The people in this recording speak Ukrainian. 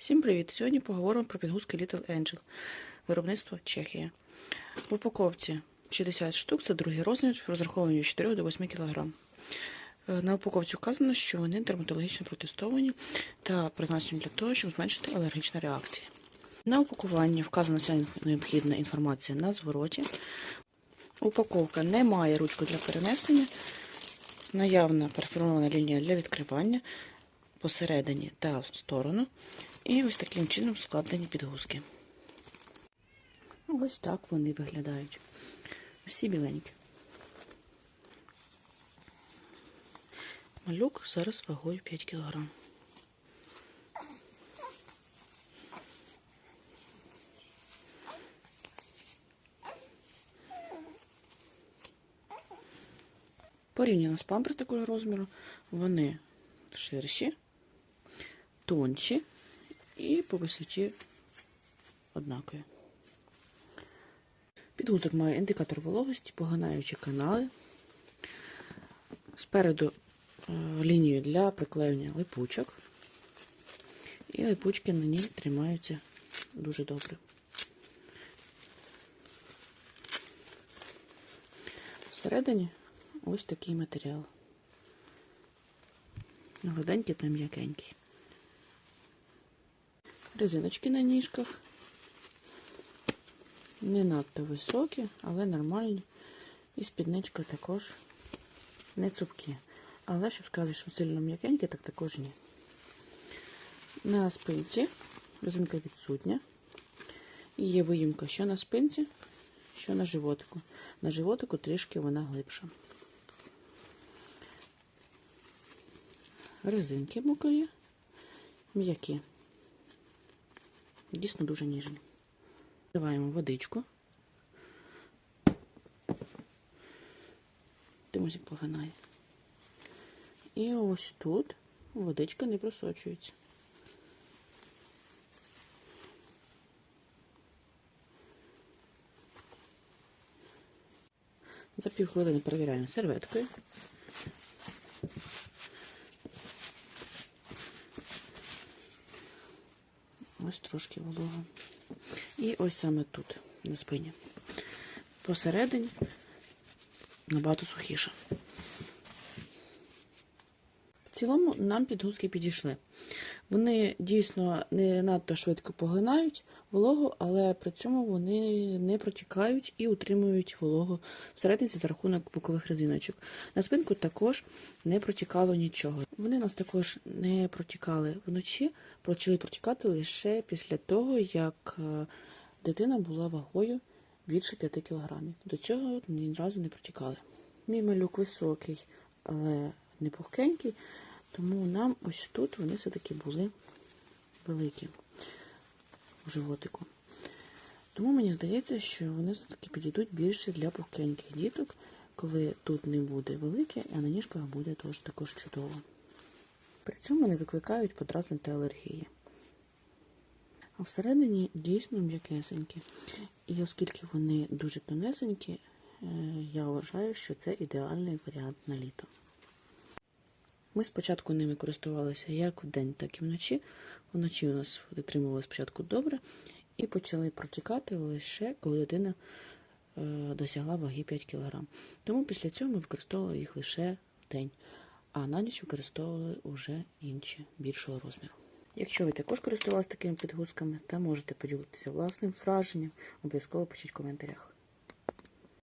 Всім привіт! Сьогодні поговоримо про підгузки Little Angel, виробництво Чехія. В упаковці 60 штук, це другий розмір, розраховані від 4 до 8 кг. На упаковці вказано, що вони дерматологічно протестовані та призначені для того, щоб зменшити алергічні реакції. На упакуванні вказана вся необхідна інформація на звороті. Упаковка не має ручку для перенесення, наявна перфорована лінія для відкривання посередині та в сторону. І ось таким чином складені підгузки. Ось так вони виглядають. Всі біленькі. Малюк зараз вагою 5 кг. Порівняно з памперс такого розміру, вони ширші, тонші і по висоті однакові. Підгузок має індикатор вологості, поглинаючі канали. Спереду е, лінію для приклеювання липучок. І липучки на ній тримаються дуже добре. Всередині ось такий матеріал. Гладенький та м'якенький. Резиночки на ніжках. Не надто високі, але нормальні. І спідничка також не цупкі. Але, щоб сказати, що сильно м'якенькі, так також ні. На спинці резинка відсутня. І є виїмка що на спинці, що на животику. На животику трішки вона глибша. Резинки мукає, м'які. Дійсно дуже ніжні. Вливаємо водичку. Тимосик поглинає. І ось тут водичка не просочується. За півхвилини перевіряємо серветкою. Ось трошки волога. І ось саме тут, на спині. Посередині набагато сухіше. Цілому нам підгузки підійшли. Вони дійсно не надто швидко поглинають вологу, але при цьому вони не протікають і утримують вологу всередині за рахунок бокових резиночок. На спинку також не протікало нічого. Вони нас також не протікали вночі, почали протікати лише після того, як е, дитина була вагою більше 5 кг. До цього ні разу не протікали. Мій малюк високий, але не пухкенький, тому нам ось тут вони все-таки були великі у животику. Тому мені здається, що вони все-таки підійдуть більше для пухкеньких діток, коли тут не буде велике, а на ніжках буде теж також чудово. При цьому не викликають подразнити алергії. А всередині дійсно м'якесенькі. І оскільки вони дуже тонесенькі, е, я вважаю, що це ідеальний варіант на літо. Ми спочатку ними користувалися як вдень, так і вночі. Вночі у нас витримували спочатку добре і почали протікати лише коли дитина е, досягла ваги 5 кг. Тому після цього ми використовували їх лише в день, а на ніч використовували вже інші більшого розміру. Якщо ви також користувалися такими підгузками, то можете поділитися власним враженням, обов'язково пишіть в коментарях.